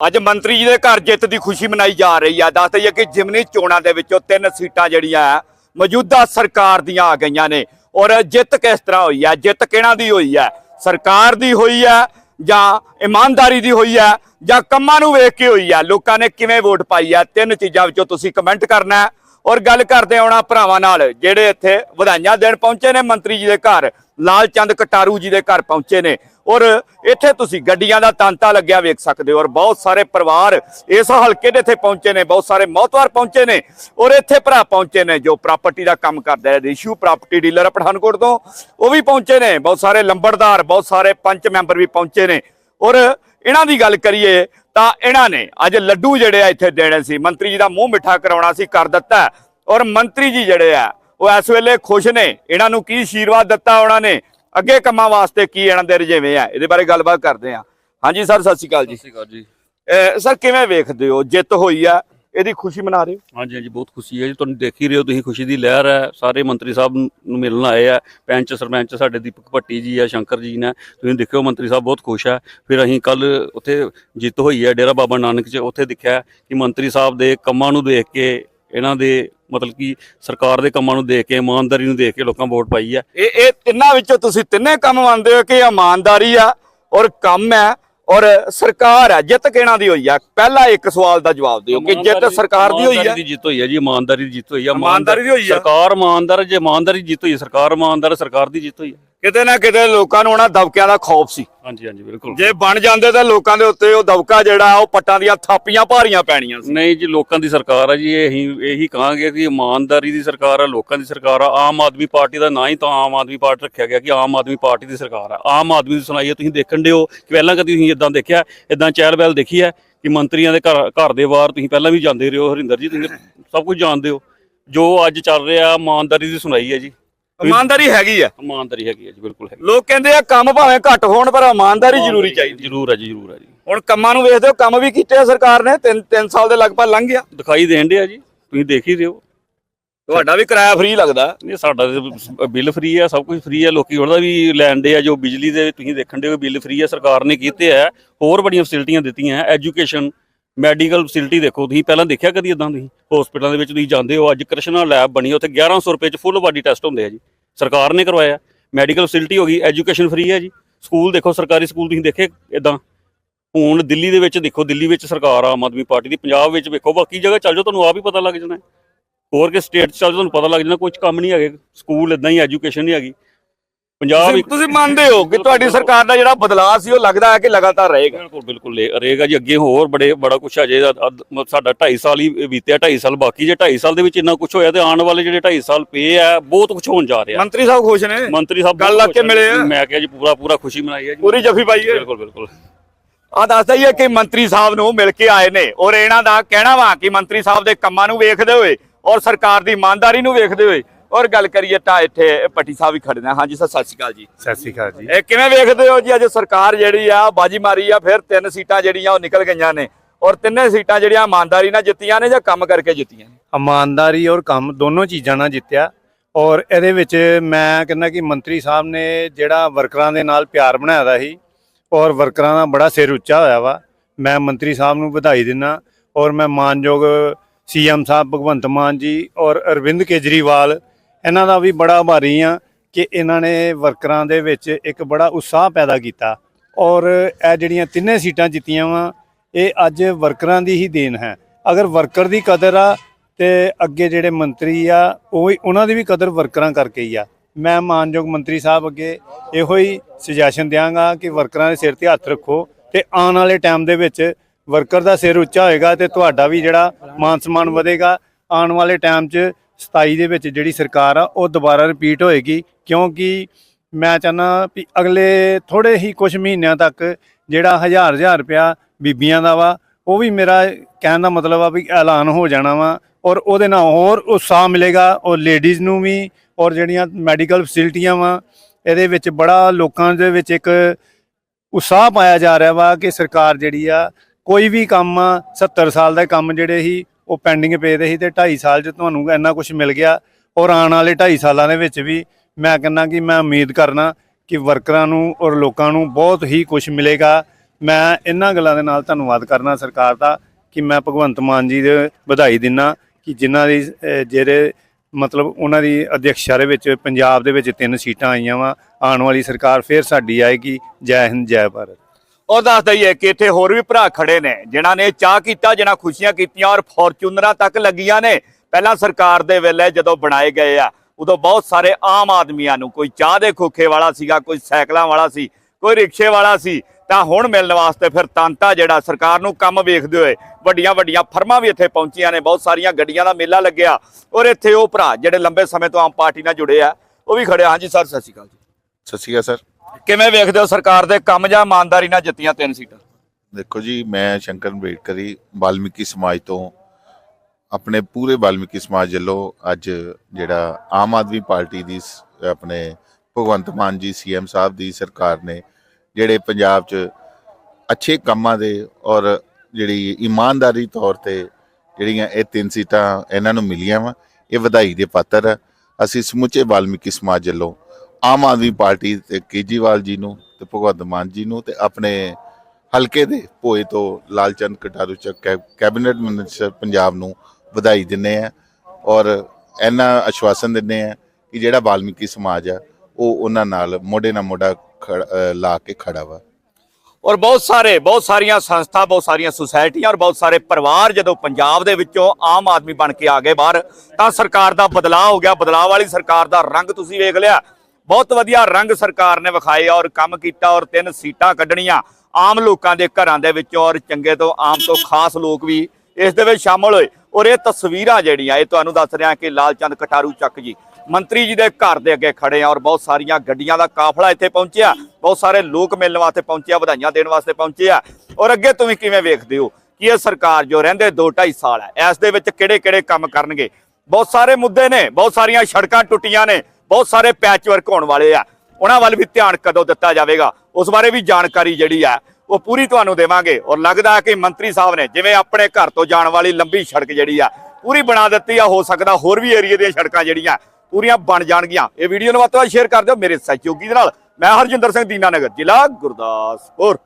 ਅੱਜ ਮੰਤਰੀ ਜੀ ਦੇ ਘਰ ਜਿੱਤ ਦੀ ਖੁਸ਼ੀ ਮਨਾਈ ਜਾ ਰਹੀ ਆ। ਦੱਸ ਦਈਏ ਕਿ ਜਿਮਨੀ ਚੋਣਾਂ ਦੇ ਵਿੱਚੋਂ ਤਿੰਨ ਸੀਟਾਂ ਜਿਹੜੀਆਂ ਆ, ਮੌਜੂਦਾ ਸਰਕਾਰ ਦੀਆਂ ਆ ਗਈਆਂ ਨੇ। ਔਰ ਜਿੱਤ ਕਿਸ ਤਰ੍ਹਾਂ ਹੋਈ ਆ? ਜਿੱਤ ਕਿਹਨਾਂ ਦੀ ਹੋਈ ਆ? ਸਰਕਾਰ ਦੀ ਹੋਈ ਆ ਜਾਂ ਇਮਾਨਦਾਰੀ ਦੀ ਹੋਈ ਆ ਜਾਂ ਕੰਮਾਂ ਨੂੰ ਵੇਖ ਕੇ ਹੋਈ ਆ? ਲੋਕਾਂ ਨੇ ਕਿਵੇਂ ਵੋਟ ਪਾਈ ਆ? ਤਿੰਨ ਚੀਜ਼ਾਂ ਵਿੱਚੋਂ ਤੁਸੀਂ ਕਮੈਂਟ ਕਰਨਾ ਔਰ ਗੱਲ ਕਰਦੇ ਆਉਣਾ ਭਰਾਵਾਂ ਨਾਲ, ਜਿਹੜੇ ਇੱਥੇ ਵਧਾਈਆਂ ਦੇਣ ਪਹੁੰਚੇ ਨੇ। ਮੰਤਰੀ ਜੀ ਦੇ ਘਰ, ਲਾਲ ਚੰਦ ਕਟਾਰੂ ਜੀ ਦੇ ਘਰ ਪਹੁੰਚੇ ਨੇ। ਔਰ ਇੱਥੇ ਤੁਸੀਂ ਗੱਡੀਆਂ ਦਾ ਤਾਂਤਾ ਲੱਗਿਆ ਵੇਖ ਸਕਦੇ ਹੋ ਔਰ ਬਹੁਤ ਸਾਰੇ ਪਰਿਵਾਰ ਇਸ ਹਲਕੇ ਦੇ ਇੱਥੇ ਪਹੁੰਚੇ ਨੇ, ਬਹੁਤ ਸਾਰੇ ਮੌਤਵਾਰ ਪਹੁੰਚੇ ਨੇ ਔਰ ਇੱਥੇ ਭਰਾ ਪਹੁੰਚੇ ਨੇ ਜੋ ਪ੍ਰਾਪਰਟੀ ਦਾ ਕੰਮ ਕਰਦੇ ਨੇ ਰਿਸ਼ੂ ਪ੍ਰਾਪਰਟੀ ਡੀਲਰ ਆ ਪਠਾਨਕੋਟ ਤੋਂ, ਉਹ ਵੀ ਪਹੁੰਚੇ ਨੇ, ਬਹੁਤ ਸਾਰੇ ਲੰਬੜਦਾਰ, ਬਹੁਤ ਸਾਰੇ ਪੰਚ ਮੈਂਬਰ ਵੀ ਪਹੁੰਚੇ ਨੇ ਔਰ ਇਹਨਾਂ ਦੀ ਗੱਲ ਕਰੀਏ ਤਾਂ ਇਹਨਾਂ ਨੇ ਅੱਜ ਲੱਡੂ ਜਿਹੜੇ ਆ ਇੱਥੇ ਦੇਣੇ ਸੀ, ਮੰਤਰੀ ਜੀ ਦਾ ਮੂੰਹ ਮਿੱਠਾ ਕਰਾਉਣਾ ਸੀ, ਕਰ ਦਿੱਤਾ ਔਰ ਮੰਤਰੀ ਜੀ ਜਿਹੜੇ ਆ ਉਹ ਇਸ ਵੇਲੇ ਖੁਸ਼ ਨੇ, ਇਹਨਾਂ ਨੂੰ ਕੀ ਆਸ਼ੀਰਵਾਦ ਦਿੱਤਾ ਉਹਨਾਂ ਨੇ? ਅੱਗੇ ਕੰਮਾਂ ਵਾਸਤੇ ਕੀ ਇਹਨਾਂ ਦੇ ਰਜੇਵੇਂ ਆ ਇਹਦੇ ਬਾਰੇ ਗੱਲਬਾਤ ਕਰਦੇ ਆ ਹਾਂਜੀ ਸਰ ਸਤਿ ਸ਼੍ਰੀ ਅਕਾਲ ਜੀ। ਸਤਿ ਸ਼੍ਰੀ ਅਕਾਲ ਜੀ। ਸਰ ਕਿਵੇਂ ਵੇਖਦੇ ਹੋ? ਜਿੱਤ ਹੋਈ ਆ ਇਹਦੀ ਖੁਸ਼ੀ ਮਨਾ ਰਹੇ ਹੋ? ਹਾਂਜੀ ਹਾਂਜੀ ਬਹੁਤ ਖੁਸ਼ੀ ਹੈ ਜੀ। ਤੁਹਾਨੂੰ ਦੇਖ ਹੀ ਰਹੇ ਹੋ ਤੁਸੀਂ ਖੁਸ਼ੀ ਦੀ ਲਹਿਰ ਹੈ। ਸਾਰੇ ਮੰਤਰੀ ਸਾਹਿਬ ਨੂੰ ਮਿਲਣ ਆਏ ਆ। ਪੈਂਚ ਸਰਪੰਚ ਸਾਡੇ ਦੀਪਕ ਭੱਟੀ ਜੀ ਆ ਸ਼ੰਕਰ ਜੀ ਨੇ। ਤੁਸੀਂ ਦੇਖਿਓ ਮੰਤਰੀ ਸਾਹਿਬ ਬਹੁਤ ਖੁਸ਼ ਹੈ ਫਿਰ ਅਸੀਂ ਕੱਲ ਉੱਥੇ ਜਿੱਤ ਹੋਈ ਹੈ ਡੇਰਾ ਬਾਬਾ ਨਾਨਕ 'ਚ। ਉੱਥੇ ਦੇਖਿਆ ਕਿ ਮੰਤਰੀ ਸਾਹਿਬ ਦੇ ਕੰਮਾਂ ਨੂੰ ਦੇਖ ਕੇ ਇਹਨਾਂ ਦੇ ਮਤਲਬ ਕਿ ਸਰਕਾਰ ਦੇ ਕੰਮਾਂ ਨੂੰ ਦੇਖ ਕੇ ਇਮਾਨਦਾਰੀ ਨੂੰ ਦੇਖ ਕੇ ਲੋਕਾਂ ਵੋਟ ਪਾਈ ਹੈ ਇਹ ਇਹ ਤਿੰਨਾਂ ਵਿੱਚੋਂ ਤੁਸੀਂ ਤਿੰਨੇ ਕੰਮ ਮੰਨਦੇ ਹੋ ਕਿ ਇਮਾਨਦਾਰੀ ਆ ਔਰ ਕੰਮ ਹੈ ਔਰ ਸਰਕਾਰ ਹੈ? ਜਿੱਤ ਕਿਹਨਾਂ ਦੀ ਹੋਈ ਆ? ਪਹਿਲਾ ਇੱਕ ਸਵਾਲ ਦਾ ਜਵਾਬ ਦਿਓ ਕਿ ਜਿੱਤ ਸਰਕਾਰ ਦੀ ਹੋਈ ਆ। ਦੀ ਜਿੱਤ ਹੋਈ ਹੈ ਜੀ ਇਮਾਨਦਾਰੀ ਦੀ ਜਿੱਤ ਹੋਈ ਹੈ ਇਮਾਨਦਾਰੀ ਦੀ ਹੋਈ ਆ। ਸਰਕਾਰ ਇਮਾਨਦਾਰ ਜੇ ਇਮਾਨਦਾਰੀ ਜਿੱਤ ਹੋਈ ਸਰਕਾਰ ਇਮਾਨਦਾਰ ਸਰਕਾਰ ਦੀ ਜਿੱਤ ਹੋਈ ਹੈ ਕਿਤੇ ਨਾ ਕਿਤੇ ਲੋਕਾਂ ਨੂੰ ਉਹਨਾਂ ਦਬਕਿਆਂ ਦਾ ਖੌਫ ਸੀ। ਹਾਂਜੀ ਹਾਂਜੀ ਬਿਲਕੁਲ। ਜੇ ਬਣ ਜਾਂਦੇ ਤਾਂ ਲੋਕਾਂ ਦੇ ਉੱਤੇ ਉਹ ਦਬਕਾ ਜਿਹੜਾ ਉਹ ਪੱਟਾਂ ਦੀਆਂ ਥਾਪੀਆਂ ਭਾਰੀਆਂ ਪੈਣੀਆਂ ਸੀ। ਨਹੀਂ ਜੀ ਲੋਕਾਂ ਦੀ ਸਰਕਾਰ ਹੈ ਜੀ ਇਹੀ ਇਹੀ ਕਹਾਂਗੇ ਕਿ ਇਮਾਨਦਾਰੀ ਦੀ ਸਰਕਾਰ ਹੈ ਲੋਕਾਂ ਦੀ ਸਰਕਾਰ ਆ। ਆਮ ਆਦਮੀ ਪਾਰਟੀ ਦਾ ਨਾਂ ਹੀ ਤਾਂ ਆਮ ਆਦਮੀ ਪਾਰਟੀ ਰੱਖਿਆ ਗਿਆ ਕਿ ਆਮ ਆਦਮੀ ਪਾਰਟੀ ਦੀ ਸਰਕਾਰ ਹੈ ਆਮ ਆਦਮੀ ਦੀ ਸੁਣਾਈ ਹੈ ਤੁਸੀਂ ਦੇਖਣ ਦਿਓ। ਕਿ ਪਹਿਲਾਂ ਕਦੀ ਤੁਸੀਂ ਇਦਾਂ ਦੇਖਿਆ ਇਦਾਂ ਚਹਿਲ ਪਹਿਲ ਦੇਖੀ ਹੈ ਕਿ ਮੰਤਰੀਆਂ ਦੇ ਘਰ ਘਰ ਦੇ ਬਾਹਰ ਤੁਸੀਂ ਪਹਿਲਾਂ ਵੀ ਜਾਂਦੇ ਰਹੇ ਹੋ। ਹਰਿੰਦਰ ਜੀ ਤੁਸੀਂ ਸਭ ਕੁਝ ਜਾਣਦੇ ਹੋ। ਜੋ ਅੱਜ ਚੱਲ ਰਿਹਾ ਇਮਾਨਦਾਰੀ ਦੀ ਸੁਣਾਈ ਹੈ ਜੀ। ਇਮਾਨਦਾਰੀ ਹੈਗੀ ਆ? ਇਮਾਨਦਾਰੀ ਹੈਗੀ ਹੈ ਜੀ ਬਿਲਕੁਲ ਹੈਗੀ ਲੋਕ ਕਹਿੰਦੇ ਆ ਕੰਮ ਭਾਵੇਂ ਘੱਟ ਹੋਣ ਪਰ ਇਮਾਨਦਾਰੀ ਜ਼ਰੂਰੀ ਚਾਹੀਦੀ। ਜ਼ਰੂਰ ਹੈ ਜੀ ਜ਼ਰੂਰ ਹੈ ਜੀ। ਹੁਣ ਕੰਮਾਂ ਨੂੰ ਵੇਖਦੇ ਹੋ ਕੰਮ ਵੀ ਕੀਤੇ ਆ ਸਰਕਾਰ ਨੇ 3 3 ਸਾਲ ਦੇ ਲਗਭਗ ਲੰਘ ਗਿਆ। ਦਿਖਾਈ ਦੇਣ ਡਿਆ ਜੀ ਤੁਸੀਂ ਦੇਖ ਹੀ ਰਹੇ ਹੋ। ਤੁਹਾਡਾ ਵੀ ਕਿਰਾਇਆ ਫ੍ਰੀ ਲੱਗਦਾ। ਇਹ ਸਾਡਾ ਤੇ ਬਿੱਲ ਫ੍ਰੀ ਹੈ ਸਭ ਕੁਝ ਫ੍ਰੀ ਹੈ ਲੋਕੀ ਉਹਦਾ ਵੀ ਲੈਣ ਦੇ ਆ ਜੋ ਬਿਜਲੀ ਦੇ ਤੁਸੀਂ ਦੇਖਣ ਦੇ ਬਿੱਲ ਫ੍ਰੀ ਹੈ ਸਰਕਾਰ ਨੇ ਕੀਤੇ ਆ ਹੋਰ ਬੜੀਆਂ ਫੈਸਿਲਿਟੀਆਂ ਦਿੱਤੀਆਂ ਐਜੂਕੇਸ਼ਨ ਮੈਡੀਕਲ ਫੈਸਿਲਿਟੀ ਦੇਖੋ ਤੁਸੀਂ, ਪਹਿਲਾਂ ਦੇਖਿਆ ਕਦੀ ਇਦਾਂ ਤੁਸੀਂ? ਹਸਪੀਟਲਾਂ ਦੇ ਵਿੱਚ ਤੁਸੀਂ ਜਾਂਦੇ ਹੋ, ਅੱਜ ਕ੍ਰਿਸ਼ਨਾ ਲੈਬ ਬਣੀ ਉੱਥੇ 1100 ਰੁਪਏ ਚ ਫੁੱਲ ਬਾਡੀ ਟੈਸਟ ਹੁੰਦੇ ਆ ਜੀ। ਸਰਕਾਰ ਨੇ ਕਰਵਾਇਆ। ਮੈਡੀਕਲ ਫੈਸਿਲਿਟੀ ਹੋ ਗਈ, ਐਜੂਕੇਸ਼ਨ ਫ੍ਰੀ ਹੈ ਜੀ। ਸਕੂਲ ਦੇਖੋ, ਸਰਕਾਰੀ ਸਕੂਲ ਤੁਸੀਂ ਦੇਖੇ ਇਦਾਂ ਹੁਣ ਦਿੱਲੀ ਦੇ ਵਿੱਚ ਦੇਖੋ, ਦਿੱਲੀ ਵਿੱਚ ਸਰਕਾਰ ਆਮ ਆਦਮੀ ਪਾਰਟੀ ਦੀ, ਪੰਜਾਬ ਵਿੱਚ ਵੇਖੋ, ਬਾਕੀ ਜਗ੍ਹਾ ਚੱਲ ਜਾਓ, ਤੁਹਾਨੂੰ ਆਪ ਹੀ ਪਤਾ ਲੱਗ ਜਾਣਾ। ਹੋਰ ਕਿ ਸਟੇਟ ਚ ਚੱਲ ਜਾਓ, ਤੁਹਾਨੂੰ ਪਤਾ ਲੱਗ ਜਾਣਾ ਕੁਝ ਕੰਮ ਨਹੀਂ ਹੈਗੇ। ਸਕੂਲ ਇਦਾਂ ਹੀ, ਐਜੂਕੇਸ਼ਨ ਨਹੀਂ ਹੈਗੀ। ਪੰਜਾਬ ਤੁਸੀਂ ਤੁਸੀਂ ਮੰਨਦੇ ਹੋ ਕਿ ਤੁਹਾਡੀ ਸਰਕਾਰ ਦਾ ਜਿਹੜਾ ਬਦਲਾਅ ਸੀ ਉਹ ਲੱਗਦਾ ਹੈ ਕਿ ਲਗਾਤਾਰ ਰਹੇਗਾ? ਬਿਲਕੁਲ ਬਿਲਕੁਲ ਲੈ- ਰਹੇਗਾ ਜੀ। ਅੱਗੇ ਹੋਰ ਬੜੇ ਬੜਾ ਅੱਧ- ਮ- ਸਾਡਾ 2.5 ਸਾਲ ਹੀ ਬੀਤਿਆ 2.5 ਸਾਲ ਬਾਕੀ ਜੇ। 2.5 ਸਾਲ ਦੇ ਵਿੱਚ ਇੰਨਾ ਕੁਝ ਹੋਇਆ ਤੇ ਆਉਣ ਵਾਲੇ ਜਿਹੜੇ 2.5 ਸਾਲ ਪਏ ਆ ਬਹੁਤ ਕੁਝ ਹੋਣ ਜਾ ਰਿਹਾ। ਮੰਤਰੀ ਸਾਹਿਬ ਖੁਸ਼ ਨੇ। ਮੰਤਰੀ ਸਾਹਿਬ ਗੱਲ ਬਹੁਤ ਲੱਗ ਕੇ ਖੁਸ਼ ਮਿਲੇ ਆ। ਮੈਂ ਕਿਹਾ ਜੀ ਪੂਰਾ ਪੂਰਾ ਖੁਸ਼ੀ ਮਨਾਈ ਹੈ ਜੀ। ਪੂਰੀ ਜੱਫੀ ਪਾਈ ਹੈ। ਬਿਲਕੁਲ ਬਿਲਕੁਲ। ਆ ਦੱਸਦਾ ਹੀ ਹੈ ਕਿ ਮੰਤਰੀ ਸਾਹਿਬ ਨੂੰ ਮਿਲ ਕੇ ਆਏ ਨੇ ਔਰ ਇਹਨਾਂ ਦਾ ਕਹਿਣਾ ਵਾ ਕਿ ਮੰਤਰੀ ਸਾਹਿਬ ਦੇ ਕੰਮਾਂ ਨੂੰ ਵੇਖਦੇ ਹੋਏ ਔਰ ਸਰਕਾਰ ਦੀ ਇਮਾਨਦਾਰੀ ਨੂੰ ਵੇਖਦੇ ਹੋਏ ਔਰ ਗੱਲ ਕਰੀਏ ਤਾਂ ਇੱਥੇ ਪੱਟੀ ਸਾਹਿਬ ਵੀ ਖੜੇ ਨੇ। ਹਾਂਜੀ ਸਰ ਸਤਿ ਸ਼੍ਰੀ ਅਕਾਲ ਜੀ। ਸਤਿ ਸ਼੍ਰੀ ਅਕਾਲ ਜੀ। ਇਹ ਕਿਵੇਂ ਵੇਖਦੇ ਹੋ ਜੀ ਅੱਜ ਸਰਕਾਰ ਜਿਹੜੀ ਆ ਬਾਜੀ ਮਾਰੀ ਆ ਫਿਰ ਤਿੰਨ ਸੀਟਾਂ ਜਿਹੜੀਆਂ ਉਹ ਨਿਕਲ ਗਈਆਂ ਨੇ। ਔਰ ਤਿੰਨੇ ਸੀਟਾਂ ਜਿਹੜੀਆਂ ਇਮਾਨਦਾਰੀ ਨਾਲ ਜਿੱਤੀਆਂ ਨੇ ਜਾਂ ਕੰਮ ਕਰਕੇ ਜਿੱਤੀਆਂ ਨੇ? ਇਮਾਨਦਾਰੀ ਔਰ ਕੰਮ ਦੋਨੋਂ ਚੀਜ਼ਾਂ ਨਾਲ ਜਿੱਤਿਆ। ਔਰ ਇਹਦੇ ਵਿੱਚ ਮੈਂ ਕਹਿੰਦਾ ਕਿ ਮੰਤਰੀ ਸਾਹਿਬ ਨੇ ਜਿਹੜਾ ਵਰਕਰਾਂ ਦੇ ਨਾਲ ਪਿਆਰ ਬਣਾਇਆ ਦਾ ਸੀ ਔਰ ਵਰਕਰਾਂ ਦਾ ਬੜਾ ਸਿਰ ਉੱਚਾ ਹੋਇਆ ਵਾ। ਮੈਂ ਮੰਤਰੀ ਸਾਹਿਬ ਨੂੰ ਵਧਾਈ ਦਿੰਦਾ। ਔਰ ਮੈਂ ਮਾਨਯੋਗ ਸੀਐਮ ਸਾਹਿਬ ਭਗਵੰਤ ਮਾਨ ਜੀ ਔਰ ਅਰਵਿੰਦ ਕੇਜਰੀਵਾਲ ਇਹਨਾਂ ਦਾ ਵੀ ਬੜਾ ਆਭਾਰੀ ਆ ਕਿ ਇਹਨਾਂ ਨੇ ਵਰਕਰਾਂ ਦੇ ਵਿੱਚ ਇੱਕ ਬੜਾ ਉਤਸ਼ਾਹ ਪੈਦਾ ਕੀਤਾ। ਔਰ ਇਹ ਜਿਹੜੀਆਂ ਤਿੰਨੇ ਸੀਟਾਂ ਜਿੱਤੀਆਂ ਵਾ, ਇਹ ਅੱਜ ਵਰਕਰਾਂ ਦੀ ਹੀ ਦੇਣ ਹੈ। ਅਗਰ ਵਰਕਰ ਦੀ ਕਦਰ ਆ ਤੇ ਅੱਗੇ ਜਿਹੜੇ ਮੰਤਰੀ ਆ, ਉਹ ਉਹਨਾਂ ਦੀ ਵੀ ਕਦਰ ਵਰਕਰਾਂ ਕਰਕੇ ਹੀ ਆ। ਮੈਂ ਮਾਨਯੋਗ ਮੰਤਰੀ ਸਾਹਿਬ ਅੱਗੇ ਇਹੋ ਹੀ ਸੁਜੈਸ਼ਨ ਦਿਆਂਗਾ ਕਿ ਵਰਕਰਾਂ ਦੇ ਸਿਰ ਤੇ ਹੱਥ ਰੱਖੋ ਤੇ ਆਉਣ ਵਾਲੇ ਟਾਈਮ ਦੇ ਵਿੱਚ ਵਰਕਰ ਦਾ ਸਿਰ ਉੱਚਾ ਹੋਏਗਾ ਤੇ ਤੁਹਾਡਾ ਵੀ ਜਿਹੜਾ ਮਾਨ ਸਨਮਾਨ ਵਧੇਗਾ। ਆਉਣ ਵਾਲੇ ਟਾਈਮ 'ਚ 27 ਦੇ ਵਿੱਚ ਜਿਹੜੀ ਸਰਕਾਰ ਆ, ਉਹ ਦੁਬਾਰਾ ਰਿਪੀਟ ਹੋਏਗੀ, ਕਿਉਂਕਿ ਮੈਂ ਚਾਹੁੰਦਾ ਵੀ ਅਗਲੇ ਥੋੜੇ ਹੀ ਕੁਝ ਮਹੀਨਿਆਂ ਤੱਕ ਜਿਹੜਾ ਹਜ਼ਾਰ ਹਜ਼ਾਰ ਰੁਪਇਆ ਬੀਬੀਆਂ ਦਾ ਵਾ, ਉਹ ਵੀ ਮੇਰਾ ਕਹਿਣ ਦਾ ਮਤਲਬ ਆ ਵੀ ਐਲਾਨ ਹੋ ਜਾਣਾ ਵਾ, ਔਰ ਉਹਦੇ ਨਾਲ ਹੋਰ ਉਤਸ਼ਾਹ ਮਿਲੇਗਾ, ਔਰ ਲੇਡੀਜ਼ ਨੂੰ ਵੀ, ਔਰ ਜਿਹੜੀਆਂ ਮੈਡੀਕਲ ਫੈਸਿਲਿਟੀਆਂ ਵਾ, ਇਹਦੇ ਵਿੱਚ ਬੜਾ ਲੋਕਾਂ ਦੇ ਵਿੱਚ ਇੱਕ ਉਤਸ਼ਾਹ ਪਾਇਆ ਜਾ ਰਿਹਾ ਵਾ ਕਿ ਸਰਕਾਰ ਜਿਹੜੀ ਆ, ਕੋਈ ਵੀ ਕੰਮ ਆ 70 ਸਾਲ ਦਾ ਕੰਮ ਜਿਹੜੇ ਸੀ ਉਹ ਪੈਂਡਿੰਗ ਪਏ ਦੇ ਸੀ ਤੇ 2.5 ਸਾਲ 'ਚ ਤੁਹਾਨੂੰ ਇੰਨਾ ਕੁਝ ਮਿਲ ਗਿਆ। ਔਰ ਆਉਣ ਵਾਲੇ 2.5 ਸਾਲਾਂ ਦੇ ਵਿੱਚ ਵੀ ਮੈਂ ਕਹਿੰਦਾ ਕਿ ਮੈਂ ਉਮੀਦ ਕਰਨਾ ਕਿ ਵਰਕਰਾਂ ਨੂੰ ਔਰ ਲੋਕਾਂ ਨੂੰ ਬਹੁਤ ਹੀ ਕੁਝ ਮਿਲੇਗਾ। ਮੈਂ ਇਹਨਾਂ ਗੱਲਾਂ ਦੇ ਨਾਲ ਧੰਨਵਾਦ ਕਰਨਾ ਸਰਕਾਰ ਦਾ ਕਿ ਮੈਂ ਭਗਵੰਤ ਮਾਨ ਜੀ ਦੇ ਵਧਾਈ ਦਿੰਨਾ ਕਿ ਜਿਨ੍ਹਾਂ ਦੀ ਜਿਹੜੇ ਮਤਲਬ ਉਹਨਾਂ ਦੀ ਅਧਿਕਸ਼ਤਾ ਦੇ ਵਿੱਚ ਪੰਜਾਬ ਦੇ ਵਿੱਚ ਤਿੰਨ ਸੀਟਾਂ ਆਈਆਂ ਵਾ। ਆਉਣ ਵਾਲੀ ਸਰਕਾਰ ਫੇਰ ਸਾਡੀ ਆਏਗੀ। ਜੈ ਹਿੰਦ, ਜੈ ਭਾਰਤ। ਉਹ ਦੱਸ ਦਈਏ ਕਿ ਇੱਥੇ ਹੋਰ ਵੀ ਭਰਾ ਖੜੇ ਨੇ, ਜਿਨ੍ਹਾਂ ਨੇ ਚਾਹ ਕੀਤਾ, ਜਿਨ੍ਹਾਂ ਖੁਸ਼ੀਆਂ ਕੀਤੀਆਂ ਔਰ ਫੋਰਚੂਨਰਾਂ ਤੱਕ ਲੱਗੀਆਂ ਨੇ। ਪਹਿਲਾਂ ਸਰਕਾਰ ਦੇ ਵੇਲੇ ਜਦੋਂ ਬਣਾਏ ਗਏ ਆ, ਉਦੋਂ ਬਹੁਤ ਸਾਰੇ ਆਮ ਆਦਮੀਆਂ ਨੂੰ ਕੋਈ ਚਾਹ ਦੇ ਖੋਖੇ ਵਾਲਾ ਸੀਗਾ, ਕੋਈ ਸਾਈਕਲਾਂ ਵਾਲਾ ਸੀ, ਕੋਈ ਰਿਕਸ਼ੇ ਵਾਲਾ ਸੀ, ਤਾਂ ਹੁਣ ਮਿਲਣ ਵਾਸਤੇ ਫਿਰ ਤਾਂਤਾ ਜਿਹੜਾ ਸਰਕਾਰ ਨੂੰ ਕੰਮ ਵੇਖਦੇ ਹੋਏ ਵੱਡੀਆਂ ਵੱਡੀਆਂ ਫਰਮਾਂ ਵੀ ਇੱਥੇ ਪਹੁੰਚੀਆਂ ਨੇ, ਬਹੁਤ ਸਾਰੀਆਂ ਗੱਡੀਆਂ ਦਾ ਮੇਲਾ ਲੱਗਿਆ। ਔਰ ਇੱਥੇ ਉਹ ਭਰਾ ਜਿਹੜੇ ਲੰਬੇ ਸਮੇਂ ਤੋਂ ਆਮ ਪਾਰਟੀ ਨਾਲ ਜੁੜੇ ਆ, ਉਹ ਵੀ ਖੜੇ ਹਾਂਜੀ, ਸਰ, ਸਤਿ ਸ਼੍ਰੀ ਅਕਾਲ ਜੀ। ਸਤਿ ਸ਼੍ਰੀ ਅਕਾਲ, ਸਰ। ਕਿਵੇਂ ਵੇਖਦੇ ਹੋ ਸਰਕਾਰ ਦੇ ਕੰਮ ਜਾਂ ਇਮਾਨਦਾਰੀ ਨਾਲ ਜਿੱਤੀਆਂ ਤਿੰਨ ਸੀਟਾਂ? ਦੇਖੋ ਜੀ, ਮੈਂ ਸ਼ੰਕਰ ਅੰਬੇਡਕਰੀ ਵਾਲਮੀਕੀ ਸਮਾਜ ਤੋਂ, ਆਪਣੇ ਪੂਰੇ ਵਾਲਮੀਕੀ ਸਮਾਜ ਵੱਲੋਂ ਅੱਜ ਜਿਹੜਾ ਆਮ ਆਦਮੀ ਪਾਰਟੀ ਦੀ ਆਪਣੇ ਭਗਵੰਤ ਮਾਨ ਜੀ ਸੀਐਮ ਸਾਹਿਬ ਦੀ ਸਰਕਾਰ ਨੇ, ਜਿਹੜੇ ਪੰਜਾਬ 'ਚ ਅੱਛੇ ਕੰਮਾਂ ਦੇ ਔਰ ਜਿਹੜੀ ਇਮਾਨਦਾਰੀ ਤੌਰ ਤੇ ਜਿਹੜੀਆਂ ਇਹ ਤਿੰਨ ਸੀਟਾਂ ਇਹਨਾਂ ਨੂੰ ਮਿਲੀਆਂ ਵਾ, ਇਹ ਵਧਾਈ ਦੇ ਪਾਤਰ ਆ। ਅਸੀਂ ਸਮੁੱਚੇ ਵਾਲਮੀਕੀ ਸਮਾਜ ਵੱਲੋਂ ਆਮ ਆਦਮੀ ਪਾਰਟੀ ਤੇ ਕੇਜੀਵਾਲ ਜੀ ਨੂੰ ਤੇ ਭਗਵੰਤ ਮਾਨ ਜੀ ਨੂੰ ਤੇ ਆਪਣੇ ਹਲਕੇ ਦੇ ਭੋਏ ਤੋਂ ਲਾਲਚੰਦ ਕਟਾਰੂ ਚ ਕੈ- ਕੈਬਨਿਟ ਮਿਨਿਸਟਰ ਪੰਜਾਬ ਨੂੰ ਵਧਾਈ ਦਿੰਨੇ ਆ ਔਰ ਇਹਨਾਂ ਆਸ਼ਵਾਸਨ ਦਿੰਨੇ ਆ ਕਿ ਜਿਹੜਾ ਵਾਲਮੀਕੀ ਸਮਾਜ ਆ, ਉਹ ਉਹਨਾਂ ਨਾਲ ਮੋਢੇ ਨਾਲ ਮੋਢਾ ਖੜ- ਲਾ ਕੇ ਖੜਾ ਵਾ। ਔਰ ਬਹੁਤ ਸਾਰੇ, ਬਹੁਤ ਸਾਰੀਆਂ ਸੰਸਥਾ, ਬਹੁਤ ਸਾਰੀਆਂ ਸੁਸਾਇਟੀਆਂ ਔਰ ਬਹੁਤ ਸਾਰੇ ਪਰਿਵਾਰ ਜਦੋਂ ਪੰਜਾਬ ਦੇ ਵਿੱਚੋਂ ਆਮ ਆਦਮੀ ਬਣ ਕੇ ਆ ਗਏ ਬਾਹਰ, ਤਾਂ ਸਰਕਾਰ ਦਾ ਬਦਲਾਅ ਹੋ ਗਿਆ। ਬਦਲਾਅ ਵਾਲੀ ਸਰਕਾਰ ਦਾ ਰੰਗ ਤੁਸੀਂ ਵੇਖ ਲਿਆ। ਬਹੁਤ ਵਧੀਆ ਰੰਗ ਸਰਕਾਰ ਨੇ ਵਿਖਾਏ ਔਰ ਕੰਮ ਕੀਤਾ ਔਰ ਤਿੰਨ ਸੀਟਾਂ ਕੱਢਣੀਆਂ ਆਮ ਲੋਕਾਂ ਦੇ ਘਰਾਂ ਦੇ ਵਿੱਚੋਂ ਔਰ ਚੰਗੇ ਤੋਂ ਆਮ ਤੋਂ ਖਾਸ ਲੋਕ ਵੀ ਇਸ ਦੇ ਵਿੱਚ ਸ਼ਾਮਲ ਹੋਏ। ਔਰ ਇਹ ਤਸਵੀਰਾਂ ਜਿਹੜੀਆਂ, ਇਹ ਤੁਹਾਨੂੰ ਦੱਸ ਰਿਹਾ ਕਿ ਲਾਲ ਚੰਦ ਕਟਾਰੂ ਚੱਕ ਜੀ, ਮੰਤਰੀ ਜੀ ਦੇ ਘਰ ਦੇ ਅੱਗੇ ਖੜੇ ਆ ਔਰ ਬਹੁਤ ਸਾਰੀਆਂ ਗੱਡੀਆਂ ਦਾ ਕਾਫਲਾ ਇੱਥੇ ਪਹੁੰਚਿਆ। ਬਹੁਤ ਸਾਰੇ ਲੋਕ ਮਿਲਣ ਵਾਸਤੇ ਪਹੁੰਚਿਆ ਵਧਾਈਆਂ ਦੇਣ ਵਾਸਤੇ ਪਹੁੰਚੇ ਆ। ਔਰ ਅੱਗੇ ਤੁਸੀਂ ਕਿਵੇਂ ਵੇਖਦੇ ਹੋ ਕਿ ਇਹ ਸਰਕਾਰ ਜੋ ਰਹਿੰਦੇ 2.5 ਸਾਲ ਹੈ ਇਸ ਦੇ ਵਿੱਚ ਕਿਹੜੇ ਕਿਹੜੇ ਕੰਮ ਕਰਨਗੇ? ਬਹੁਤ ਸਾਰੇ ਮੁੱਦੇ ਨੇ, ਬਹੁਤ ਸਾਰੀਆਂ ਸੜਕਾਂ ਟੁੱਟੀਆਂ ਨੇ। ਬਹੁਤ ਸਾਰੇ ਪੈਚ ਵਰਕ ਹੋਣ ਵਾਲੇ ਆ। ਉਹਨਾਂ ਵੱਲ ਵੀ ਧਿਆਨ ਕਦੋਂ ਦਿੱਤਾ ਜਾਵੇਗਾ? ਉਸ ਬਾਰੇ ਵੀ ਜਾਣਕਾਰੀ ਜਿਹੜੀ ਆ, ਉਹ ਪੂਰੀ ਤੁਹਾਨੂੰ ਦੇਵਾਂਗੇ। ਔਰ ਲੱਗਦਾ ਹੈ ਕਿ ਮੰਤਰੀ ਸਾਹਿਬ ਨੇ ਜਿਵੇਂ ਆਪਣੇ ਘਰ ਤੋਂ ਜਾਣ ਵਾਲੀ ਲੰਬੀ ਸੜਕ ਜਿਹੜੀ ਆ, ਪੂਰੀ ਬਣਾ ਦਿੱਤੀ ਆ, ਹੋ ਸਕਦਾ ਹੋਰ ਵੀ ਏਰੀਏ ਦੀਆਂ ਸੜਕਾਂ ਜਿਹੜੀਆਂ, ਪੂਰੀਆਂ ਬਣ ਜਾਣਗੀਆਂ। ਇਹ ਵੀਡੀਓ ਨੂੰ ਵੱਧ ਤੋਂ ਵੱਧ ਸ਼ੇਅਰ ਕਰ ਦਿਓ। ਮੇਰੇ ਸਹਿਯੋਗੀ ਦੇ ਨਾਲ ਮੈਂ ਹਰਜਿੰਦਰ ਸਿੰਘ ਦੀਨਾਨਗਰ, ਜ਼ਿਲ੍ਹਾ ਗੁਰਦਾਸਪੁਰ।